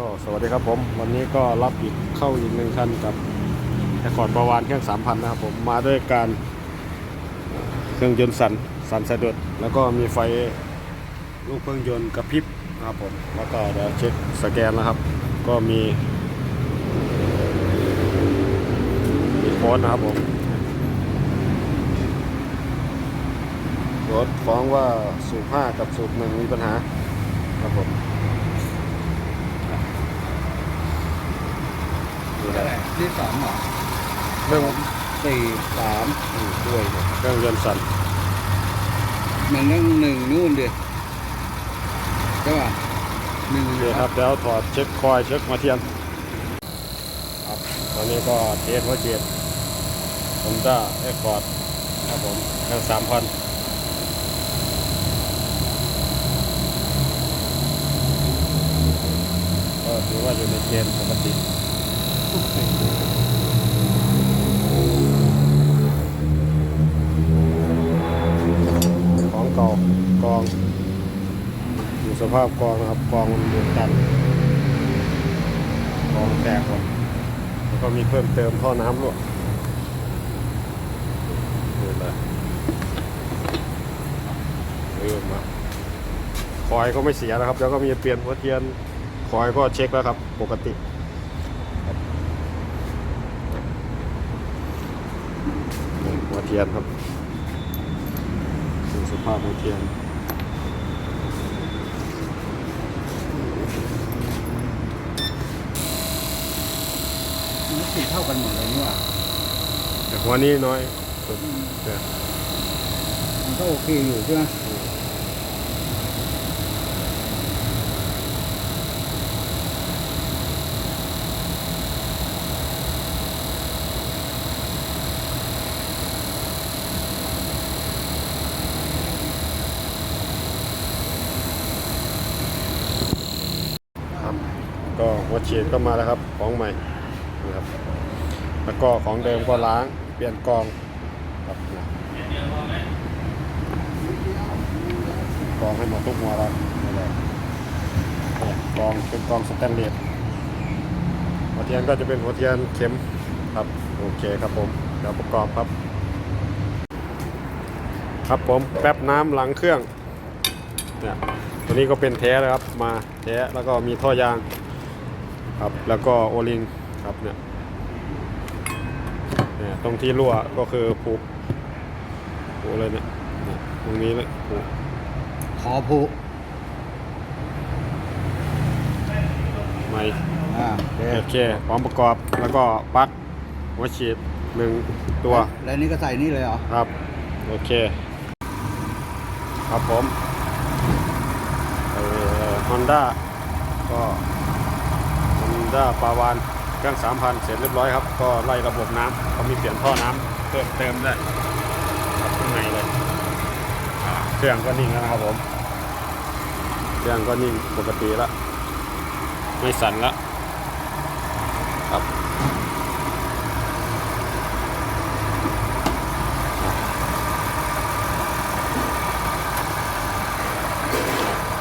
ก็สวัสดีครับผม วันนี้ก็รับอีกเข้าอีกหนึ่งคันกับแอคคอร์ดประวานเครื่อง3,000นะครับผมมาด้วยการเครื่องยนต์สั่นสั่นสะดุดแล้วก็มีไฟลูกเครื่องยนต์กระพริบนะครับผมแล้วก็เดี๋ยวเช็คสแกนแล้วครับ ก็มีมีโค้ดนะครับผมโค้ดฟ้องว่าสูบ5กับสูบ1มีปัญหาครับผม นี่แหละที่สองเหรอเครื่องสี่สามอืมด้วยเนี่ยเครื่องยนต์สั่นมันต้องหนึ่งนู่นดิใช่ป่ะหนึ่งโอเคครับเดี๋ยวถอดเช็คคอยล์เช็คมาเทียนครับตอนนี้ก็เทสว่าเจ็ดผมจะเอ็กคอร์ดครับผมเครื่องสามพันก็ถือว่าอยู่ในเกณฑ์ปกติ ภาพกองนะครับกองมันดูตันกองแตกหมดแล้วก็มีเพิ่มเติมท่อน้ำรั่วดูเลยเริ่มมาคอยก็ไม่เสียนะครับ แล้วก็มีเปลี่ยนหัวเทียนคอยก็เช็คแล้วครับ ปกติครับนี่หัวเทียนครับดูสภาพหัวเทียน สีเท่ากันหมดเลยนี่หว่าแต่หัวนี้น้อยสุดเนี่ยมันก็โอเคอยู่ใช่ไหมครับก็หัวฉีดก็มาแล้วครับ ของใหม่ นะครับแล้วก็ของเดิมก็ล้างเปลี่ยนกองครับนะกองให้หมดทุกหัวแล้วนี่แหละเนี่ยกองเป็นกองสแตนเลสหัวเทียนก็จะเป็นหัวเทียนเข็มครับโอเคครับผมเดี๋ยวประกอบครับ ครับผมแป๊บน้ำหลังเครื่องเนี่ยตัวนี้ก็เป็นแท้เลยครับมาแท้แล้วก็มีท่อยางครับแล้วก็โอลิง ครับเนี่ยเนี่ยตรงที่รั่วก็คือผูกผูกเลยเนี่ยเนี่ยตรงนี้เลยผูกขอผูใหม่อ่าโอเคโอเคพร้อมประกอบแล้วก็ปลั๊กหัวฉีดหนึ่งตัวแล้วนี่ก็ใส่นี่เลยเหรอครับโอเค ครับผมฮอนด้าก็ฮอนด้าปาวาน เครื่องสามพันเสร็จเรียบร้อยครับ ก็ไล่ระบบน้ำเขามีเปลี่ยนท่อน้ำเพิ่มเติมได้ครับข้างในเลยอ่าเครื่องก็นิ่งแล้วนะครับผมเครื่องก็นิ่งปกติแล้วไม่สั่นแล้วครับ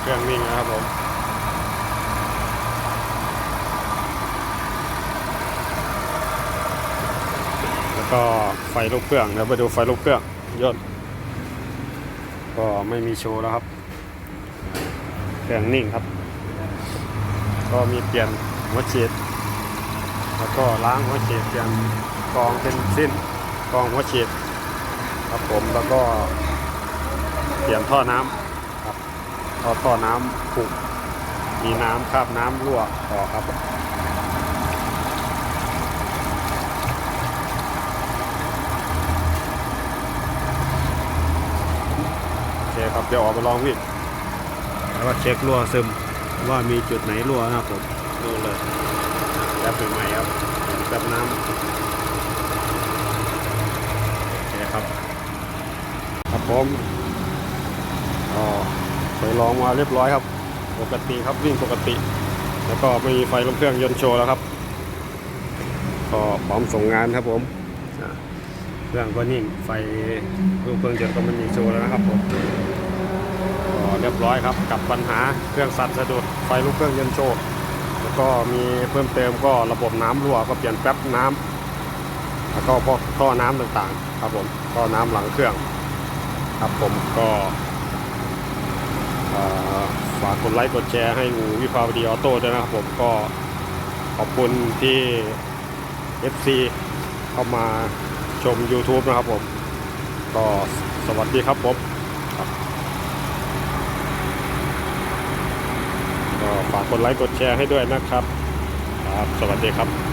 เครื่องนิ่งนะครับผม แล้ว ก็ไฟลูกเครื่องเดี๋ยวไปดูไฟลูกเครื่องยนต์ก็ไม่มีโชว์แล้วครับเครื่องนิ่งครับ ก็มีเปลี่ยนหัวฉีดแล้วก็ล้างหัวฉีดเปลี่ยนกองเป็นสิ้นกองหัวฉีดครับผมแล้วก็เปลี่ยนท่อน้ำพอท่อน้ำผุมีน้ำคราบน้ำรั่วออกครับ โอเคครับเดี๋ยวออกไปลองวิ่งแล้วก็เช็ครั่วซึมว่ามีจุดไหนรั่วนะครับผมดูเลยแป๊บใหม่ๆครับแป๊บน้ำโอเคครับครับผมอ๋อไปลองมาเรียบร้อยครับ ปกติครับวิ่งปกติ แล้วก็ไม่มีไฟลงเครื่องยนต์โชว์แล้วครับ ก็พร้อมส่งงานครับผมอ่าเครื่องก็นิ่งไฟลูกเครื่องยนต์ก็ไม่มีโชว์แล้วนะครับผม ก็เรียบร้อยครับกับปัญหาเครื่องสั่นสะดุดไฟลูกเครื่องยนต์โชว์แล้วก็มีเพิ่มเติมก็ระบบน้ำรั่วก็เปลี่ยนแป๊บน้ำแล้วก็พวกท่อน้ำต่างๆ ครับผมท่อน้ำหลังเครื่อง ครับผมก็ฝากกดไลค์กดแชร์ให้อูวิภาวดีออโต้ด้วยนะครับผมก็ขอบคุณที่ FC เข้ามาชม YouTube นะครับผม ก็สวัสดีครับผมครับ ก็ฝากกดไลค์กดแชร์ให้ด้วยนะครับ ครับ สวัสดีครับ